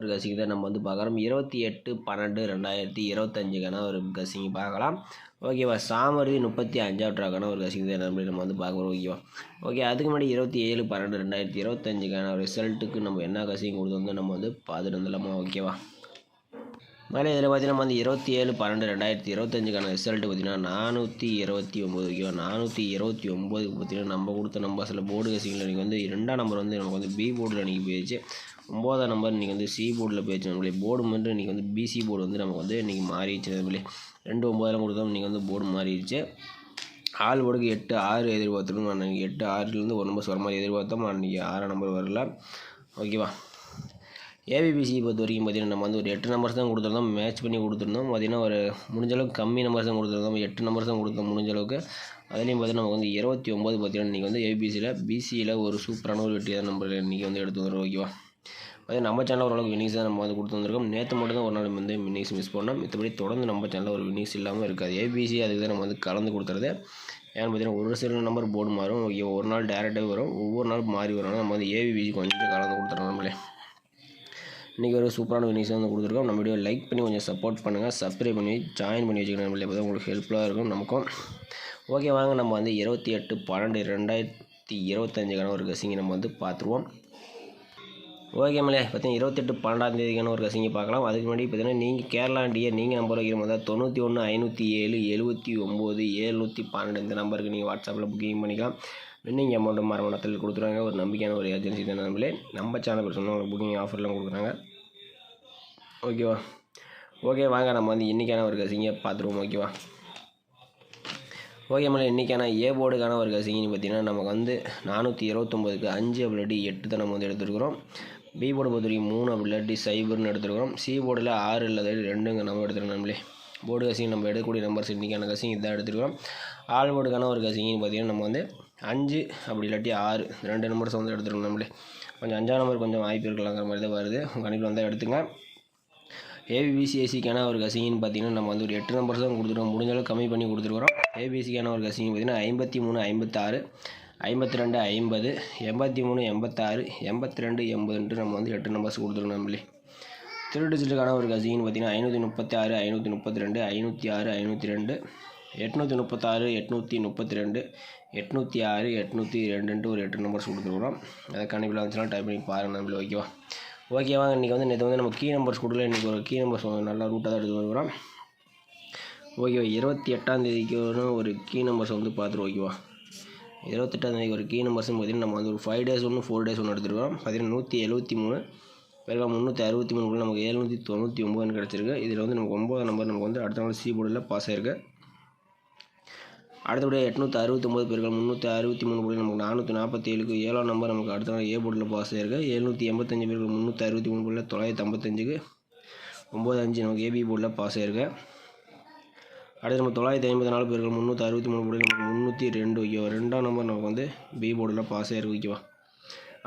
ஒரு தான் நம்ம வந்து பார்க்குறோம் இருபத்தி எட்டு பன்னெண்டு ரெண்டாயிரத்தி இருபத்தஞ்சுக்கான ஒரு கசிங்க பார்க்கலாம். ஓகேவா சாமர்தி முப்பத்தி அஞ்சாவதுக்கான ஒரு கசிங்க தான் நம்பி நம்ம வந்து பார்க்குறோம் ஓகேவா ஓகே அதுக்கு முன்னாடி இருபத்தி ஏழு பன்னெண்டு ரெண்டாயிரத்தி இருபத்தஞ்சுக்கான ரிசல்ட்டுக்கு நம்ம என்ன கசிங் கொடுத்தோம் நம்ம வந்து பார்த்துட்டு வந்துடலாமா? ஓகேவா மேலே இதில் பார்த்தீங்கன்னா வந்து இருபத்தி ஏழு பன்னெண்டு ரெண்டாயிரத்தி இருபத்தஞ்சுக்கான ரிசல்ட் பார்த்தீங்கன்னா நானூற்றி இருபத்தி ஒம்பது ஓகேவா நானூற்றி இருபத்தி ஒம்போதுக்கு பார்த்தீங்கன்னா நம்ம கொடுத்த நம்பர்ஸில் போர்டு கசிங்கில் இன்றைக்கி வந்து ரெண்டாம் நம்பர் வந்து நமக்கு வந்து பி போர்டில் இன்றைக்கி போயிடுச்சு ஒம்போதாம் நம்பர் இன்றைக்கி வந்து சி போர்டில் போயிடுச்சு நம்மளே போர்டு மட்டும் இன்றைக்கி வந்து பிசி போர்டு வந்து நமக்கு வந்து இன்றைக்கி மாறிடுச்சு. நம்மளே ரெண்டு ஒம்போதெல்லாம் கொடுத்தோம் இன்றைக்கி வந்து போர்டு மாறிடுச்சு. ஆள் போர்டுக்கு எட்டு ஆறு எதிர்பார்த்துருக்கோம் அன்றைக்கி எட்டு ஆறுலேருந்து ஒரு நம்பர் வர மாதிரி எதிர்பார்த்தோம். அன்றைக்கி ஆறாம் நம்பர் வரல. ஓகேவா ஏபிபிசி பொறுத்த வரைக்கும் பார்த்தீங்கன்னா நம்ம வந்து ஒரு எட்டு நம்பர்ஸ் தான் கொடுத்துருந்தோம். மேட்ச் பண்ணி கொடுத்துருந்தோம். பார்த்தீங்கன்னா ஒரு முடிஞ்ச அளவுக்கு கம்மி நம்பர்ஸ் தான் கொடுத்துருந்தோம். எட்டு நம்பர்ஸ் தான் கொடுத்தோம் முடிஞ்ச அளவுக்கு. அதுலேயும் பார்த்தீங்கன்னா நமக்கு வந்து இருபத்தி ஒம்பது பார்த்தீங்கன்னா இன்றைக்கி வந்து ஏபிசியில் பிசியில் ஒரு சூப்பரான ஒரு வெற்றி தான் நம்பர் இன்றைக்கி வந்து எடுத்து வரும் ஓகேவா அதே நம்ம சேனலில் ஓரளவுக்கு வினிங்ஸ் தான் நம்ம வந்து கொடுத்து வந்திருக்கோம் நேற்று மட்டும் தான் ஒரு நாள் வந்து வினிங்ஸ் மிஸ் பண்ணோம். மற்றபடி தொடர்ந்து நம்ம சேனலில் ஒரு வினிங்ஸ் இல்லாமல் இருக்காது. ஏபிசி அதுக்கு தான் நம்ம வந்து கலந்து கொடுத்துறது. ஏன்னு பார்த்தீங்கன்னா ஒரு சில நம்பர் போர்டு மாறும். ஓகே ஒரு நாள் டேரெக்டாக வரும். ஒவ்வொரு நாள் மாறி வரும். நம்ம வந்து ஏபிபிசி கொஞ்சம் கலந்து கொடுத்துறோம் நம்மளே. இன்றைக்கி ஒரு சூப்பரான வினிஸ் வந்து கொடுத்துருக்கோம். நம்ம வீடியோ லைக் பண்ணி கொஞ்சம் சப்போர்ட் பண்ணுங்கள் சப்ஸ்கிரைப் பண்ணி ஜாயின் பண்ணி வச்சுக்கணும் நம்மளே அப்போ உங்களுக்கு ஹெல்ப்ஃபுல்லாக இருக்கும். நமக்கும் ஓகே வாங்க. நம்ம வந்து இருபத்தி எட்டு பன்னெண்டு ரெண்டாயிரத்தி இருபத்தஞ்சுக்கான ஒரு கசிங்கை நம்ம வந்து பார்த்துருவோம். ஓகே மேலே பார்த்தீங்கன்னா இருபத்தெட்டு பன்னெண்டாம் தேதிக்கான ஒரு கசிங்க பார்க்கலாம். அதுக்கு முன்னாடி பார்த்தீங்கன்னா நீங்கள் கேரளா டிஏ நீங்கள் நம்பர் வைக்கிற மாதிரி தொண்ணூற்றி ஒன்று ஐநூற்றி ஏழு எழுபத்தி ஒம்பது ஏழ்நூற்றி பன்னெண்டு இந்த நம்பருக்கு நீங்கள் வாட்ஸ்அப்பில் புக்கிங் பண்ணிக்கலாம். வின்னிங் அமௌண்ட்டு மரமணத்தில் கொடுத்துருவாங்க. ஒரு நம்பிக்கையான ஒரு ஏஜென்சி தான் நம்மளே. நம்ம சேனல் சொன்னால் உங்களுக்கு புக்கிங் ஆஃபர்லாம் கொடுக்குறாங்க. ஓகேவா ஓகே வாங்க நம்ம வந்து இன்றைக்கான ஒரு கசிங்கை பார்த்துருவோம். ஓகேவா ஓகே மேடம் இன்றைக்கான ஏ போர்டுக்கான ஒரு கசிங்கன்னு பார்த்தீங்கன்னா நமக்கு வந்து நானூற்றி இருபத்தொம்போதுக்கு அஞ்சு அப்படி எட்டு தான் நம்ம வந்து எடுத்துருக்குறோம். பி போர்டு பொறுத்த வரைக்கும் மூணு அப்படி சைபர்னு எடுத்துருக்கிறோம். சி போர்டில் ஆறு இல்லை ரெண்டுங்க நம்ம எடுத்துருக்கோம் நம்மளே. போர்டு கசிங் நம்ம எடுக்கக்கூடிய நம்பர்ஸ் இன்றைக்கான கசிங் இதான் எடுத்துருக்கோம் ஆல் போர்டுக்கான ஒரு கசிங்கன்னு பார்த்தீங்கன்னா நம்ம வந்து அஞ்சு அப்படி இல்லாட்டி ஆறு. ரெண்டு நம்பர்ஸ் வந்து எடுத்துருங்க நம்மளே. கொஞ்சம் அஞ்சாம் நம்பர் கொஞ்சம் வாய்ப்பு இருக்கலாங்கிற மாதிரி தான் வருது. உங்கள் கணக்கில் வந்தால் எடுத்துங்க. ஏபிபிசிஎஸ்சிக்கான ஒரு கசிங்கன்னு பார்த்தீங்கன்னா நம்ம வந்து ஒரு எட்டு நம்பர்ஸ் தான் கொடுத்துருக்கோம். முடிஞ்சளவு கம்மி பண்ணி கொடுத்துருக்குறோம். ஏபிசிக்கான ஒரு கசிங் பார்த்தீங்கன்னா ஐம்பத்தி மூணு ஐம்பத்தாறு ஐம்பத்தி ரெண்டு ஐம்பது எண்பத்தி மூணு எண்பத்தாறு எண்பத்தி ரெண்டு எண்பதுன்ட்டு நம்ம வந்து எட்டு நம்பர்ஸ் கொடுத்துருக்கோம் நம்மளே. த்ரீ டிஜிட்டுக்கான ஒரு கசிங்கன்னு பார்த்தீங்கன்னா ஐநூற்றி முப்பத்தி ஆறு ஐநூற்றி முப்பத்தி ரெண்டு ஐநூற்றி ஆறு ஐநூற்றி ரெண்டு எட்நூற்றி முப்பத்தாறு எட்நூற்றி முப்பத்தி ரெண்டு எட்நூற்றி ஆறு எட்நூற்றி ரெண்டுன்ட்டு ஒரு எட்டு நம்பர்ஸ் கொடுத்துருக்குறோம். அதை கண்டிப்பாக வந்துச்சுன்னா டைப் பண்ணி பாருங்கள் நம்மள ஓகேவா ஓகேவா இன்றைக்கி வந்து நேற்று வந்து நம்ம கீ நம்பர்ஸ் கொடுக்கல. இன்றைக்கி ஒரு கீ நம்பர்ஸ் நல்லா ரூட்டாக தான் எடுத்து வருகிறோம் ஓகேவா இருபத்தி எட்டாம் தேதிக்கு ஒரு கீ நம்பர்ஸ் வந்து பார்த்துரு ஓகேவா இருபத்தெட்டாம் தேதிக்கு ஒரு கீ நம்பர்ஸ்னு பார்த்தீங்கன்னா நம்ம வந்து ஒரு ஃபைவ் டேஸ் ஒன்று ஃபோர் டேஸ் ஒன்று எடுத்துருக்கோம். பார்த்தீங்கன்னா நூற்றி எழுபத்தி மூணு பிறகு முந்நூற்றி அறுபத்தி மூணு நமக்கு எழுநூற்றி தொண்ணூற்றி ஒம்பதுன்னு கிடச்சிருக்கு. இதில் வந்து நமக்கு ஒம்பது நம்பர் நமக்கு வந்து அடுத்த நாள் சி போர்டில் பாஸ் ஆயிருக்கு. அடுத்தபடியாக எட்நூற்றி அறுபத்தொம்பது பேர்கள் முந்நூற்றி அறுபத்தி மூணு புள்ளி நமக்கு நானூற்றி நாற்பத்தி ஏழுக்கு ஏழாம் நம்பர் நமக்கு அடுத்த நாள் ஏ போர்டில் பாஸ் ஆயிருக்கு. எழுநூற்றி எண்பத்தஞ்சு பேர்கள் முந்நூற்றி அறுபத்தி மூணு போர்டில் தொள்ளாயிரத்தி ஐம்பத்தஞ்சுக்கு ஒம்பது அஞ்சு நமக்கு ஏபி போர்ட்டில் பாஸ் ஆயிருக்கு. அடுத்து நம்ம தொள்ளாயிரத்தி ஐம்பத்தி நாலு பேர்கள் முந்நூற்றி அறுபத்தி மூணு புள்ளி நமக்கு முந்நூற்றி ரெண்டு ஓகேவா ரெண்டாம் நம்பர் நமக்கு வந்து பி போர்டில் பாஸ் ஆயிருக்கு. ஓகேவா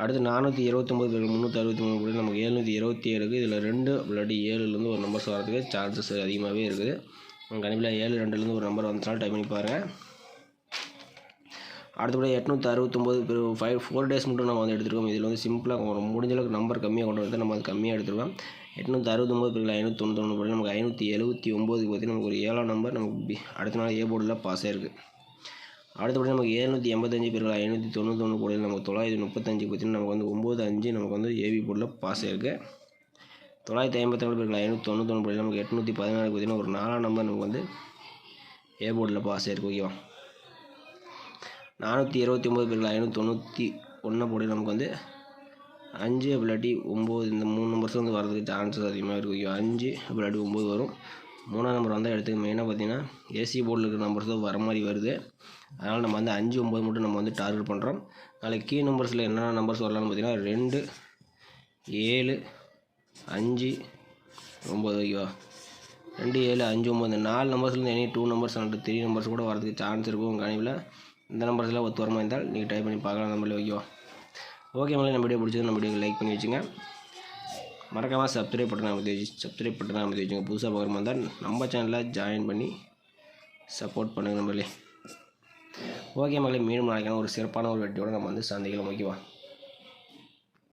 அடுத்து நானூற்றி இருபத்தொம்பது பேர்கள் முந்நூற்றி அறுபத்தி மூணு புள்ளி நமக்கு எழுநூற்றி இருபத்தி ஏழுக்கு இதில் ரெண்டு இல்லாட்டி ஏழுலேருந்து ஒரு நம்பர்ஸ் வரதுக்கு சான்சஸ் அதிகமாகவே இருக்குது. கண்டிப்பாக ஏழு ரெண்டுலேருந்து ஒரு நம்பர் வந்துச்சுனாலும் டைப் பண்ணி பாருங்கள் அடுத்தபடி எட்நூற்றி அறுபத்தொம்போது ஃபைவ் ஃபோர் டேஸ் மட்டும் நம்ம வந்து எடுத்துருக்கோம். இதில் வந்து சிம்பிளாக ஒரு முடிஞ்ச அளவுக்கு நம்பர் கம்மியாக கொண்டு வந்து நம்ம வந்து கம்மியாக எடுத்துருவோம் எட்நூற்றி அறுபத்தொம்போது பிறகு ஐநூற்றி தொண்ணூத்தொன்று படி நமக்கு ஐநூற்றி எழுபத்தி ஒம்போதுக்கு பார்த்தீங்கன்னா நமக்கு ஒரு ஏழாம் நம்பர் நமக்கு அடுத்த நாள் ஏ போர்டில் பாஸ் ஆயிருக்கு. அடுத்தபடி நமக்கு ஏழ்நூற்றி எண்பத்தஞ்சு பிறகு ஐநூற்றி தொண்ணூத்தொன்று போர்டில் நமக்கு தொள்ளாயிரத்தி முப்பத்தஞ்சு பார்த்தீங்கன்னா நமக்கு வந்து ஒம்பது அஞ்சு நமக்கு வந்து ஏபி போர்டில் பாஸ் ஆயிருக்கு. தொள்ளாயிரத்தி ஐம்பத்தி நாலு பேருக்கு ஐநூற்றி தொண்ணூத்தொன்று போர்டில் நமக்கு எட்நூற்றி பதினாறு பார்த்தீங்கன்னா ஒரு நாலாம் நம்பர் நமக்கு வந்து ஏ போர்டில் பாஸ் ஆயிருக்கு ஓகேவா நானூற்றி இருபத்தி ஒம்பது பேர்கள் ஐநூற்றி தொண்ணூற்றி ஒன்று போடி நமக்கு வந்து அஞ்சு இல்லாட்டி ஒம்பது இந்த மூணு நம்பர்ஸ் வந்து வரதுக்கு சான்சஸ் அதிகமாக இருக்குது அஞ்சு இல்லாட்டி ஒம்பது வரும். மூணாம் நம்பர் வந்தால் எடுத்துக்க மெயினாக பார்த்தீங்கன்னா ஏசி போர்டில் இருக்கிற நம்பர்ஸ் தான் வர மாதிரி வருது. அதனால் நம்ம வந்து அஞ்சு ஒம்பது மட்டும் நம்ம வந்து டார்கெட் பண்ணுறோம் நாளைக்கு கீ நம்பர்ஸில் என்னென்ன நம்பர்ஸ் வரலாம்னு பார்த்தீங்கன்னா ரெண்டு ஏழு அஞ்சு ஒம்பது ஓகேவா ரெண்டு ஏழு அஞ்சு ஒம்பது. நாலு நம்பர்ஸ்லேருந்து any two numbers and three numbers கூட வரதுக்கு சான்ஸ் இருக்கும் உங்கள் கணிவில் இந்த நம்பர்ஸ்லாம் ஒத்து வரமா இருந்தால் நீங்கள் டைப் பண்ணி பார்க்கலாம் நம்மளே ஓகேவா ஓகே மேலே நம்ம வீடியோ பிடிச்சது நம்ம வீடியோ லைக் பண்ணி வச்சுங்க. மறக்காமல் சப்ஸ்கிரைப் பட்டன் அமைதி வச்சு சப்ஸ்கிரைப் பட்டன் அமைதி வச்சுங்க. புதுசாக பார்க்குற மாதிரி இருந்தால் நம்ம சேனலில் ஜாயின் பண்ணி சப்போர்ட் பண்ணுங்கள் நம்மளே ஓகே மகளே மீண்டும் நாளைக்கான ஒரு சிறப்பான ஒரு வெட்டியோடு நம்ம வந்து சந்திக்கலாம் ஓகேவா